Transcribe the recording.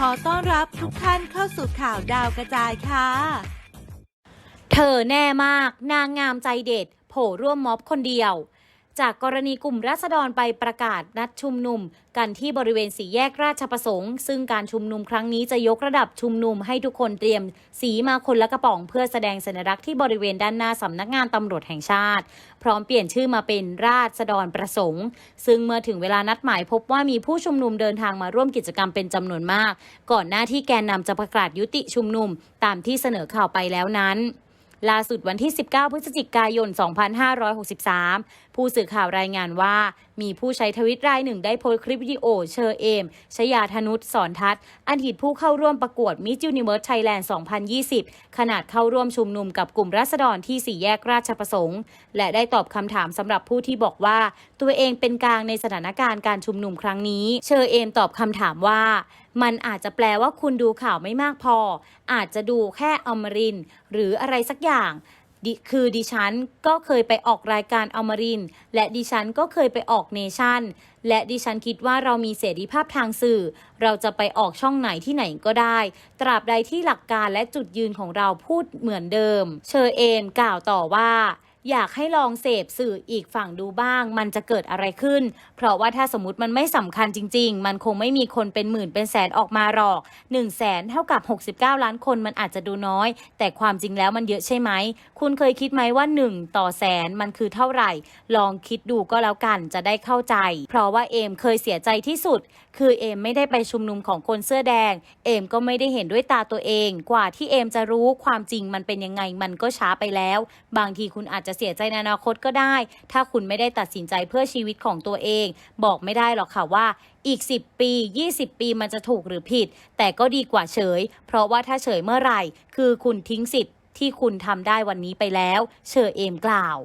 ขอต้อนรับทุกท่านเข้าสู่ข่าวดาวกระจายค่ะ เธอแน่มาก นางงามใจเด็ด โผล่ร่วมม็อบคนเดียว จากกรณีกลุ่มราษฎรไปประกาศนัดชุมนุม กันที่บริเวณสี่แยกราชประสงค์ ซึ่งการชุมนุมครั้งนี้จะยกระดับชุมนุมให้ทุกคนเตรียม สีมาคนละกระป๋องเพื่อแสดงสัญลักษณ์ที่บริเวณด้านหน้าสำนักงานตำรวจแห่งชาติ พร้อมเปลี่ยนชื่อมาเป็นราษฎรประสงค์ ซึ่งเมื่อถึงเวลานัดหมายพบว่ามีผู้ชุมนุมเดินทางมาร่วมกิจกรรมเป็นจำนวนมาก ก่อนหน้าที่แกนนำจะประกาศยุติชุมนุม ตามที่เสนอข่าวไปแล้วนั้น ล่าสุดวันที่ 19 พฤศจิกายน 2563 ผู้สื่อข่าวรายงานว่า มีผู้ใช้ทวิตรายหนึ่งได้โพสต์คลิปวิดีโอเชอเอม ชยาธนุษสอนทัศน์อดีตผู้เข้าร่วมประกวดมิ s ยูนิเวิร์สไทยแลนด์ 2020 ขนาดเข้าร่วมชุมนุมกับกลุ่มรัษฎรที่สี่แยกราชประสงค์ และได้ตอบคำถามสำหรับผู้ที่บอกว่า ตัวเองเป็นกลางในสถานการณ์การชุมนุมครั้งนี้ เชอเอมตอบคำถามว่า มันอาจจะแปลว่าคุณดูข่าวไม่มากพอ อาจจะดูแค่อมริน หรืออะไรสักอย่างคือดิฉันก็เคยไปออกรายการอมริน และดิฉันก็เคยไปออกเนชั่น และดิฉันคิดว่าเรามีเสรีภาพทางสื่อ เราจะไปออกช่องไหนที่ไหนก็ได้ ตราบใดที่หลักการและจุดยืนของเราพูดเหมือนเดิม เชอเอมกล่าวต่อว่า อยากให้ลองเสพสื่ออีกฝั่งดูบ้าง มันจะเกิดอะไรขึ้น เพราะว่าถ้าสมมติมันไม่สำคัญจริง ๆ มันคงไม่มีคนเป็นหมื่นเป็นแสนออกมาหรอก1 0 0 0 0แสนเท่ากับ 69 ล้านคนมันอาจจะดูน้อย แต่ความจริงแล้วมันเยอะใช่ไหม คุณเคยคิดไหมว่า 1 ต่อแสนมันคือเท่าไหร่ ลองคิดดูก็แล้วกันจะได้เข้าใจ เพราะว่าเอมเคยเสียใจที่สุด คือเอมไม่ได้ไปชุมนุมของคนเสื้อแดง เอมก็ไม่ได้เห็นด้วยตาตัวเอง กว่าที่เอมจะรู้ความจริงมันเป็นยังไงมันก็ช้าไปแล้ว บางทีคุณอาจจะเสียใจในอนาคตก็ได้ ถ้าคุณไม่ได้ตัดสินใจเพื่อชีวิตของตัวเอง บอกไม่ได้หรอกค่ะว่าอีก 10 ปี 20 ปีมันจะถูกหรือผิด แต่ก็ดีกว่าเฉย เพราะว่าถ้าเฉยเมื่อไหร่ คือคุณทิ้งสิทธิ์ที่คุณทำได้วันนี้ไปแล้ว เชอเอมกล่าว